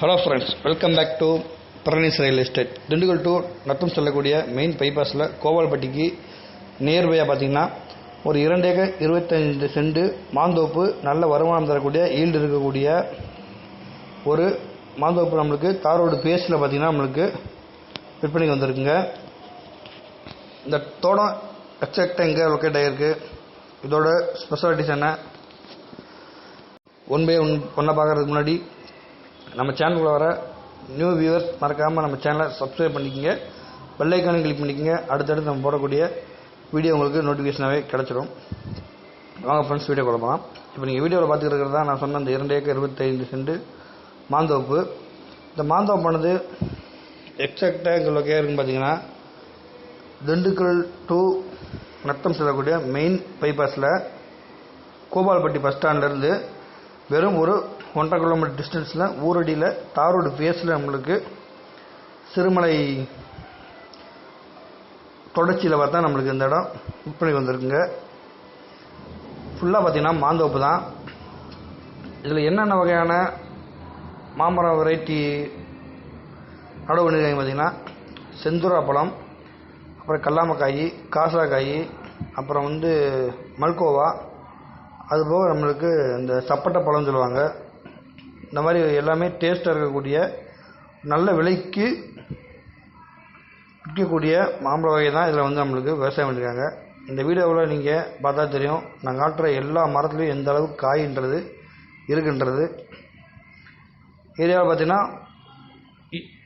Hello friends welcome back to Bharani's real estate Dindigul to Natham செல்லக்கூடிய main பைபாஸில் கோவால்பட்டிக்கு நியர்பையாக பார்த்தீங்கன்னா ஒரு இரண்டு ஏக்கர் இருபத்தைந்து சென்ட் மாந்தோப்பு நல்ல வருமானம் தரக்கூடிய ஈல்டு இருக்கக்கூடிய ஒரு மாந்தோப்பு நம்மளுக்கு தாரோடு பேஸில் பார்த்தீங்கன்னா நம்மளுக்கு விற்பனைக்கு வந்திருக்குங்க. இந்த தோட்டம் எக்ஸாக்டாக எங்கே லொக்கேட் ஆகிருக்கு இதோட ஸ்பெஷாலிட்டிஸ் என்ன? ஒன் பை ஒன் ஒன்றை பார்க்குறதுக்கு முன்னாடி நம்ம சேனலுக்குள்ள வர நியூ வியூவர்ஸ் மறக்காமல் நம்ம சேனலை சப்ஸ்கிரைப் பண்ணிக்கோங்க. பெல்லைக்கானும் கிளிக் பண்ணிக்கோங்க. அடுத்தடுத்து நம்ம போடக்கூடிய வீடியோ உங்களுக்கு நோட்டிஃபிகேஷனாகவே கிடச்சிரும். வாங்க ஃப்ரெண்ட்ஸ் வீடியோ கொடுக்கலாம் இப்போ நீங்கள் வீடியோவில் பார்த்துக்கிறது தான் நான் சொன்ன அந்த இரண்டு ஏக்கர் இருபத்தைந்து சென்ட் மாந்தோப்பு. இந்த மாந்தோப்பானது எக்ஸாக்டாக எங்கள் லொக்கே இருக்குன்னு பார்த்தீங்கன்னா திண்டுக்கல் டு நத்தம் செல்லக்கூடிய மெயின் பைபாஸில் கோபால்பட்டி பஸ் ஸ்டாண்ட்லேருந்து வெறும் ஒரு ஒன்றரை கிலோமீட்டர் டிஸ்டன்ஸில் ஊரடியில் தாரோடு ஃபேஸில் நம்மளுக்கு சிறுமலை தொடர்ச்சியில் பார்த்தா நம்மளுக்கு இந்த இடம் விற்பனைக்கு வந்திருக்குங்க. ஃபுல்லாக பார்த்தீங்கன்னா மாந்தோப்பு தான். இதில் என்னென்ன வகையான மாமரம் வெரைட்டி நடவு பண்ணிருக்காங்க பார்த்தீங்கன்னா செந்துரா பழம் அப்புறம் கல்லாமக்காய் காசாக்காய் அப்புறம் வந்து மல்கோவா அதுபோக நம்மளுக்கு இந்த சப்பட்டை பழம் சொல்லுவாங்க. இந்த மாதிரி எல்லாமே டேஸ்ட்டாக இருக்கக்கூடிய நல்ல விலைக்கு விற்கக்கூடிய மாம்பழ வகை தான் இதில் வந்து நம்மளுக்கு விவசாயம் பண்ணியிருக்காங்க இந்த வீடியோவில் நீங்கள் பார்த்தா தெரியும் நான் காட்டுற எல்லா மரத்துலையும் எந்த அளவுக்கு காயின்றது இருக்குன்றது. ஏரியாவில் பார்த்தீங்கன்னா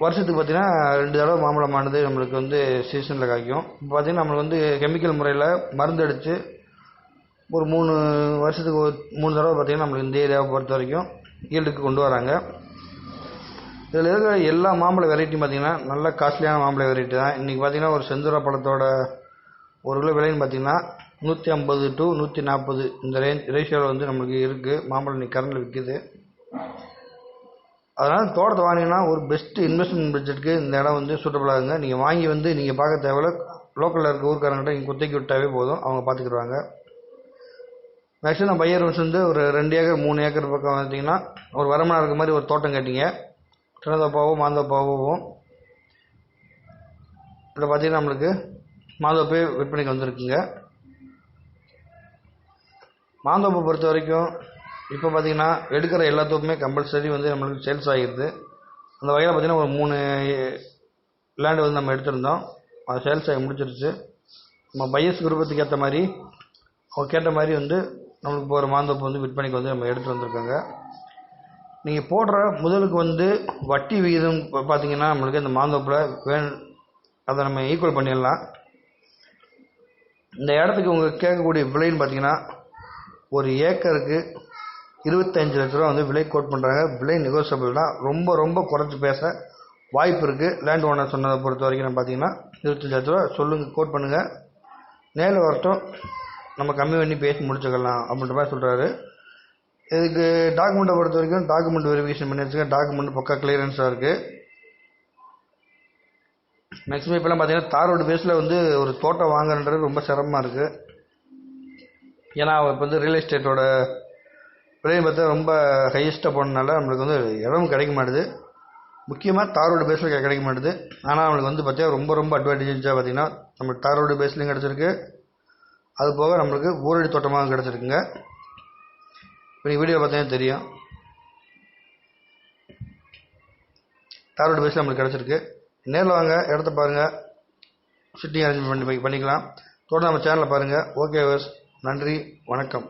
வருஷத்துக்கு பார்த்தீங்கன்னா ரெண்டு தடவை மாம்பழமானது நம்மளுக்கு வந்து சீசனில் காய்க்கும். இப்போ பார்த்தீங்கன்னா நம்மளுக்கு வந்து கெமிக்கல் முறையில் மருந்து அடித்து ஒரு மூணு வருஷத்துக்கு ஒரு மூணு தடவை பார்த்தீங்கன்னா நம்மளுக்கு இந்த ஏரியாவை பொறுத்த வரைக்கும் ஈல்டுக்கு கொண்டு வராங்க. இதில் இருக்கிற எல்லா மாம்பழ வெரைட்டியும் பார்த்தீங்கன்னா நல்ல காஸ்ட்லியான மாம்பழ வெரைட்டி தான். இன்றைக்கி பார்த்தீங்கன்னா ஒரு செந்தூரா பழத்தோட ஒரு கிலோ விலைன்னு பார்த்தீங்கன்னா நூற்றி ஐம்பது டு நூற்றி நாற்பது இந்த ரேஞ்ச் ரேஷியோவில் வந்து நம்மளுக்கு இருக்குது மாம்பழம் இன்னைக்கு கரண்டில் விற்கிது அதனால் தோட்டத்தை வாங்கினீங்கன்னா ஒரு பெஸ்ட்டு இன்வெஸ்ட்மெண்ட் பட்ஜெட்டுக்கு இந்த இடம் வந்து சூட்டபுளாகுங்க நீங்கள் வாங்கி வந்து நீங்கள் பார்க்க தேவையில்ல. லோக்கலில் இருக்க ஊருக்காரங்கிட்ட நீங்கள் குத்தைக்கு விட்டாவே போதும். அவங்க பார்த்துக்கிடுவாங்க மேக்ஸிமம் பையர் வந்து ஒரு ரெண்டு ஏக்கர் மூணு ஏக்கர் பக்கம் பார்த்தீங்கன்னா ஒரு வருமானம் இருக்க மாதிரி ஒரு தோட்டம் கட்டிங்க. சின்னதோப்பாவோ மாந்தோப்பாவோ இதில் பார்த்தீங்கன்னா நம்மளுக்கு மாந்தோப்பே விற்பனைக்கு வந்திருக்குங்க. மாந்தோப்பை பொறுத்த வரைக்கும் இப்போ பார்த்தீங்கன்னா எடுக்கிற எல்லா தோப்புமே கம்பல்சரி வந்து நம்மளுக்கு சேல்ஸ் ஆகிடுது அந்த வகையில் பார்த்தீங்கன்னா ஒரு மூணு லேண்டு வந்து நம்ம எடுத்திருந்தோம். அது சேல்ஸ் ஆகி முடிச்சிருச்சு நம்ம பையஸ் விருப்பத்துக்கு ஏற்ற மாதிரி அவங்க கேட்ட மாதிரி வந்து நம்மளுக்கு இப்போ ஒரு மாந்தோப்பு வந்து விற்பனைக்கு வந்து நம்ம எடுத்துகிட்டு வந்திருக்காங்க. நீங்கள் போடுற முதலுக்கு வந்து வட்டி விகிதம் இப்போ பார்த்தீங்கன்னா நம்மளுக்கு இந்த மாந்தோப்பில் வேணும் அதை நம்ம ஈக்குவல் பண்ணிடலாம். இந்த இடத்துக்கு உங்கள் கேட்கக்கூடிய விலைன்னு பார்த்தீங்கன்னா ஒரு ஏக்கருக்கு இருபத்தஞ்சு லட்ச ரூபா வந்து விலை கோட் பண்ணுறாங்க விலை நெகோசியபிள் தான். ரொம்ப ரொம்ப குறைச்சி பேச வாய்ப்பு இருக்குது லேண்ட் ஓனர் சொன்னதை பொறுத்த வரைக்கும் நம்ம பார்த்தீங்கன்னா இருபத்தஞ்சு லட்ச ரூபா சொல்லுங்கள் கோட் பண்ணுங்கள் நேரில் வரட்டும். நம்ம கம்மி பண்ணி பேசி முடிச்சுக்கலாம் அப்படின்ற மாதிரி சொல்கிறாரு இதுக்கு டாக்குமெண்ட்டை பொறுத்த வரைக்கும் டாக்குமெண்ட் வெரிஃபிகேஷன் பண்ணி வச்சுக்க டாக்குமெண்ட் பக்கா கிளியரன்ஸாக இருக்குது மேக்ஸிமம் இப்போலாம் பார்த்தீங்கன்னா தார் ரோடு பேஸில் வந்து ஒரு தோட்டம் வாங்குறன்றது ரொம்ப சிரமமாக இருக்குது ஏன்னா இப்போ வந்து ரியல் எஸ்டேட்டோட விலையை பார்த்தா ரொம்ப ஹையஸ்ட்டாக போனதுனால நம்மளுக்கு வந்து இடம் கிடைக்க மாட்டுது. முக்கியமாக தார் ரோடு பேஸில் கிடைக்க மாட்டுது. ஆனால் நம்மளுக்கு வந்து பார்த்தீங்கன்னா ரொம்ப ரொம்ப அட்வான்டேஜாக பார்த்தீங்கன்னா நம்மளுக்கு தார் ரோடு பேஸ்லையும் கிடச்சிருக்கு. அது போக நம்மளுக்கு ஊரடி தோட்டமாக கிடச்சிருக்குங்க. இப்போ நீங்கள் வீடியோ பார்த்தீங்கன்னா தெரியும். தார் ரோடு பேஸில் நம்மளுக்கு கிடச்சிருக்கு. நேரில் வாங்க இடத்த பாருங்கள் சிட்டிங் அரேஞ்ச் பண்ணி பண்ணிக்கலாம். தொடர்ந்து நம்ம சேனலில் பாருங்கள் ஓகே நன்றி வணக்கம்.